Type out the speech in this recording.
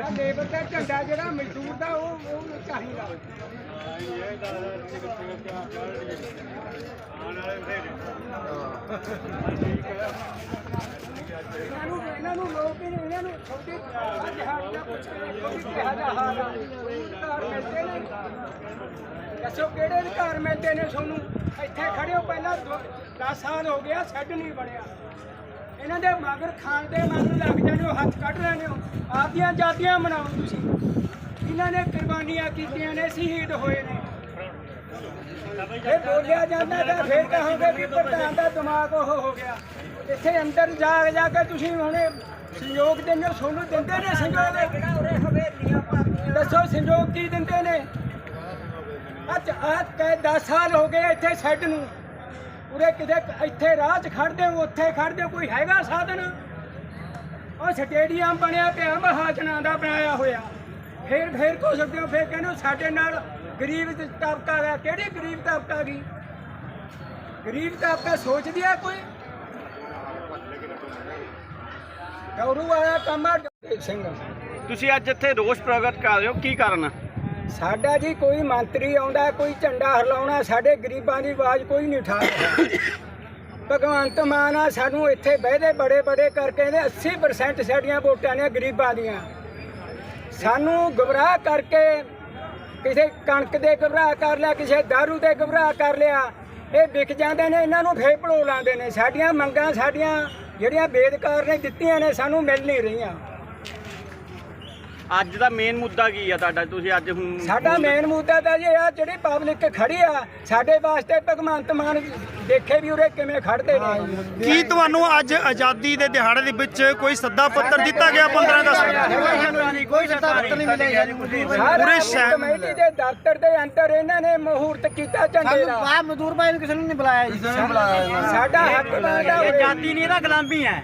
ਆਹ ਲੇਬਰ ਦਾ ਝੰਡਾ ਜਿਹੜਾ ਮਜ਼ਦੂਰ ਦਾ, ਉਹ ਉਹ ਚਾਹੀਦਾ। ਇਹਨਾਂ ਨੂੰ ਇਹਨਾਂ ਨੂੰ ਲੋਕ ਹੀ ਨਹੀਂ ਇਹਨਾਂ ਨੂੰ ਛੋਟੀ ਦਿਹਾੜੀਆਂ ਪੁੱਛਦੇ ਕੋਈ ਕਿਹਾ ਜਾ ਹਾਲ ਆ। ਕੋਈ ਮਿਲਦੇ ਨੇ? ਦੱਸੋ ਕਿਹੜੇ ਅਧਿਕਾਰ ਮਿਲਦੇ ਨੇ ਤੁਹਾਨੂੰ? ਇੱਥੇ ਖੜੇ ਹੋ ਪਹਿਲਾਂ 10 ਸਾਲ ਹੋ ਗਿਆ ਸੈੱਡ ਨਹੀਂ ਬਣਿਆ। ਇਹਨਾਂ ਦੇ ਮਗਰ ਖਾਣ ਦੇ ਮਗਰ ਲੱਗ ਜਾਂਦੇ ਹੋ, ਹੱਥ ਕੱਢ ਲੈਂਦੇ ਹੋ। ਆਪਦੀਆਂ ਜਾਤੀਆਂ ਮਨਾਓ ਤੁਸੀਂ। ਇਹਨਾਂ ਨੇ ਕੁਰਬਾਨੀਆਂ ਕੀਤੀਆਂ ਨੇ, ਸ਼ਹੀਦ ਹੋਏ ਨੇ। ਇਹ ਬੋਲਿਆ ਜਾਂਦਾ ਤਾਂ ਫਿਰ ਕਹੋਗੇ ਵੀ ਪ੍ਰਧਾਨ ਦਾ ਦਿਮਾਗ ਉਹ ਹੋ ਗਿਆ। ਇੱਥੇ ਅੰਦਰ ਜਾ ਜਾ ਕੇ ਤੁਸੀਂ ਹੁਣੇ ਸੰਯੋਗ ਦਿੰਦੇ ਹੋ ਤੁਹਾਨੂੰ ਦਿੰਦੇ ਨੇ ਸੰਯੋਗ? ਦੱਸੋ ਸੰਯੋਗ ਕੀ ਦਿੰਦੇ ਨੇ? ਅੱਜ ਆਹ 10 ਸਾਲ ਹੋ ਗਏ ਇੱਥੇ ਸੈੱਟ ਨੂੰ। ਉਰੇ ਕਿਤੇ ਇੱਥੇ ਰਾਹ 'ਚ ਖੜਦੇ ਹੋ ਉੱਥੇ ਖੜਦੇ ਹੋ, ਕੋਈ ਹੈਗਾ ਸਾਧਨ? ਉਹ ਸਟੇਡੀਅਮ ਬਣਿਆ ਪਿਆ ਮਹਾਜਨਾਂ ਦਾ ਬਣਾਇਆ ਹੋਇਆ। ਫੇਰ ਫੇਰ ਕੋ ਸਕਦੇ ਹੋ ਫੇਰ ਕਹਿੰਦੇ ਸਾਡੇ ਨਾਲ ਗਰੀਬ ਤਬਕਾ ਹੈ। ਕਿਹੜੀ ਗਰੀਬ ਤਬਕਾ ਗਈ ਗਰੀਬ ਤਬਕਾ ਸੋਚਦੀ ਆ ਕੋਈ? ਗੌਰੂ ਵਾਲਾ ਕੰਮ ਸਿੰਘ। ਤੁਸੀਂ ਅੱਜ ਇੱਥੇ ਰੋਸ ਪ੍ਰਗਟ ਕਰ ਰਹੇ ਹੋ ਕੀ ਕਾਰਨ ਆ? ਸਾਡਾ ਜੀ ਕੋਈ ਮੰਤਰੀ ਆਉਂਦਾ, ਕੋਈ ਝੰਡਾ ਹਰਲਾਉਣਾ, ਸਾਡੇ ਗਰੀਬਾਂ ਦੀ ਆਵਾਜ਼ ਕੋਈ ਨਹੀਂ ਉਠਾ ਰਿਹਾ। ਭਗਵੰਤ ਮਾਨ ਆ, ਸਾਨੂੰ ਇੱਥੇ ਬਹਿਦੇ ਬੜੇ ਬੜੇ ਕਰਕੇ ਇਹਦੇ 80% ਸਾਡੀਆਂ ਵੋਟਾਂ ਨੇ ਗਰੀਬਾਂ ਦੀਆਂ। ਸਾਨੂੰ ਗੁੰਮਰਾਹ ਕਰਕੇ ਕਿਸੇ ਕਣਕ ਦੇ ਗੁੰਮਰਾਹ ਕਰ ਲਿਆ, ਕਿਸੇ ਦਾਰੂ ਦੇ ਗੁੰਮਰਾਹ ਕਰ ਲਿਆ। ਇਹ ਵਿਕ ਜਾਂਦੇ ਨੇ, ਇਹਨਾਂ ਨੂੰ ਫੇਰ ਭੜੋ ਲਾਉਂਦੇ ਨੇ। ਸਾਡੀਆਂ ਮੰਗਾਂ, ਸਾਡੀਆਂ ਜਿਹੜੀਆਂ ਬੇਦਕਾਰ ਨੇ ਦਿੱਤੀਆਂ ਨੇ, ਸਾਨੂੰ ਮਿਲ ਨਹੀਂ ਰਹੀਆਂ। ਅੱਜ ਦਾ ਮੇਨ ਮੁੱਦਾ ਕੀ ਆ ਤੁਹਾਡਾ? ਤੁਸੀਂ ਅੱਜ ਹੁਣ ਸਾਡਾ ਮੇਨ ਮੁੱਦਾ ਤਾਂ ਜੀ ਆ ਜਿਹੜੀ ਪਬਲਿਕ ਖੜੀ ਆ ਸਾਡੇ ਵਾਸਤੇ ਭਗਵੰਤ ਮਾਨ ਦੇਖੇ ਵੀ ਉਰੇ ਕਿਵੇਂ ਖੜਦੇ ਨੇ। ਕੀ ਤੁਹਾਨੂੰ ਅੱਜ ਆਜ਼ਾਦੀ ਦੇ ਦਿਹਾੜੇ ਦੇ ਵਿੱਚ ਕੋਈ ਸੱਦਾ ਪੱਤਰ ਦਿੱਤਾ ਗਿਆ 15 ਅਗਸਤ ਕੋਈ ਸੱਦਾ ਪੱਤਰ ਨਹੀਂ ਮਿਲਿਆ ਪੂਰੇ ਸ਼ਹਿਰ- ਕਮੇਟੀ ਦੇ ਦਫ਼ਤਰ ਦੇ ਅੰਦਰ ਇਹਨਾਂ ਨੇ ਮਹੂਰਤ ਕੀਤਾ ਝੰਡੇ ਦਾ। ਆ ਮਜ਼ਦੂਰ ਭਾਈ ਨੂੰ ਕਿਸੇ ਨੂੰ ਨਹੀਂ ਬੁਲਾਇਆ ਜੀ। ਸਾਡਾ ਹੱਕ ਬਣਦਾ ਆਜ਼ਾਦੀ ਨਹੀਂ ਨਾ ਗੁਲਾਮੀ ਹੈ।